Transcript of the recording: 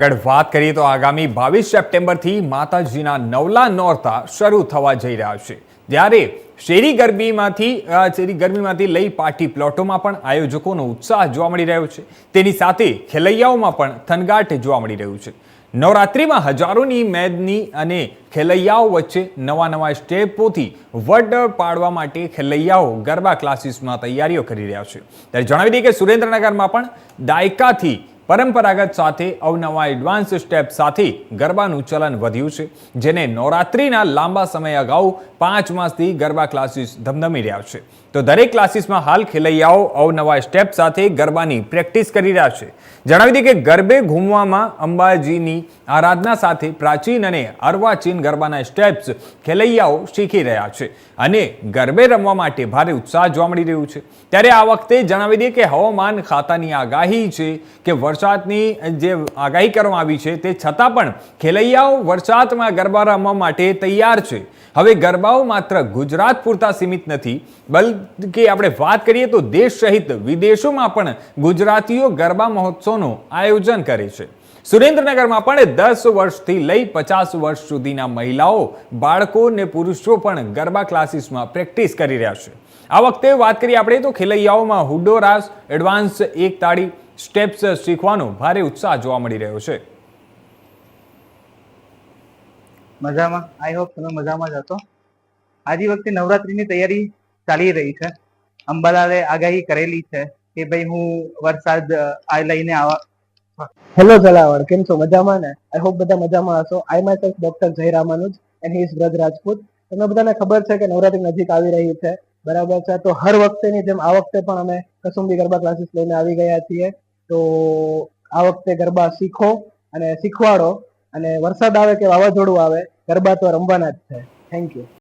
આગળ વાત કરીએ તો આગામી બાવીસ સપ્ટેમ્બરથી માતાજીના નવલા નોરતા શરૂ થવા જઈ રહ્યા છે. ત્યારે શેરી ગરબીમાંથી શેરી ગરબીમાંથી લઈ પાર્ટી પ્લોટોમાં પણ આયોજકોનો ઉત્સાહ જોવા મળી રહ્યો છે. તેની સાથે ખેલૈયાઓમાં પણ થનગાટ જોવા મળી રહ્યું છે. નવરાત્રિમાં હજારોની મેદની અને ખેલૈયાઓ વચ્ચે નવા નવા સ્ટેપોથી વડ પાડવા માટે ખેલૈયાઓ ગરબા ક્લાસીસમાં તૈયારીઓ કરી રહ્યા છે. ત્યારે જણાવી દઈએ કે સુરેન્દ્રનગરમાં પણ દાયકાથી પરંપરાગત સાથે અવનવા એડવાન્સ સ્ટેપ સાથે ગરબાનું ચલન વધ્યું છે, જેને નવરાત્રિના લાંબા સમય અગાઉ પાંચ માસથી ગરબા ક્લાસીસ ધમધમી રહ્યા છે. તો દરેક ક્લાસીસમાં હાલ ખેલૈયાઓ અવનવા સ્ટેપ સાથે ગરબાની પ્રેક્ટિસ કરી રહ્યા છે. જણાવી દઈએ કે ગરબે ઘૂમવામાં અંબાજીની આરાધના સાથે પ્રાચીન અને અર્વાચીન ગરબાના સ્ટેપ્સ ખેલૈયાઓ શીખી રહ્યા છે અને ગરબે રમવા માટે ભારે ઉત્સાહ જોવા મળી રહ્યું છે. ત્યારે આ વખતે જણાવી દઈએ કે હવામાન ખાતાની આગાહી છે કે વરસાદની જે આગાહી કરવામાં આવી છે તે છતાં પણ ખેલૈયાઓ વરસાદમાં ગરબા રમવા માટે તૈયાર છે. હવે ગરબાઓ માત્ર ગુજરાત પૂરતા સીમિત નથી, બલકે આપણે વાત કરીએ તો દેશ સહિત વિદેશોમાં પણ ગુજરાતીઓ ગરબા મહોત્સવનું આયોજન કરે છે. સુરેન્દ્રનગરમાં પણ દસ વર્ષથી લઈ પચાસ વર્ષ સુધીના મહિલાઓ, બાળકો ને પુરુષો પણ ગરબા ક્લાસીસમાં પ્રેક્ટિસ કરી રહ્યા છે. આ વખતે વાત કરીએ આપણે તો ખેલૈયાઓમાં હુડો રાસ, એડવાન્સ એક તાળી સ્ટેપ્સ શીખવાનો ભારે ઉત્સાહ જોવા મળી રહ્યો છે. મજામાં. આઈ હોપ તમે મજામાં જ હતો આજે વખતે નવરાત્રીની તૈયારી ચાલી રહી છે. અંબાલાલે આગાહી કરેલી છે કે ભાઈ હું વરસાદ આ લઈને આવા હેલો જલાવડ કેમ છો? મજામાં ને? આઈ હોપ બધા મજામાં હશો. આઈ myself doctor Jay Ramanuj and is Braj Rajput તમને બધાને ખબર છે કે નવરાત્રી નજીક આવી રહી છે. બરાબર છે? તો હર વખતેની જેમ આ વખતે પણ અમે કસુંબી ગરબા ક્લાસીસ લઈને આવી ગયા છીએ. તો આ વખતે ગરબા શીખો અને શીખવાડો અને વરસાદ આવે કે વાવાઝોડું આવે, ગરબા તો રમવાના જ છે. Thank you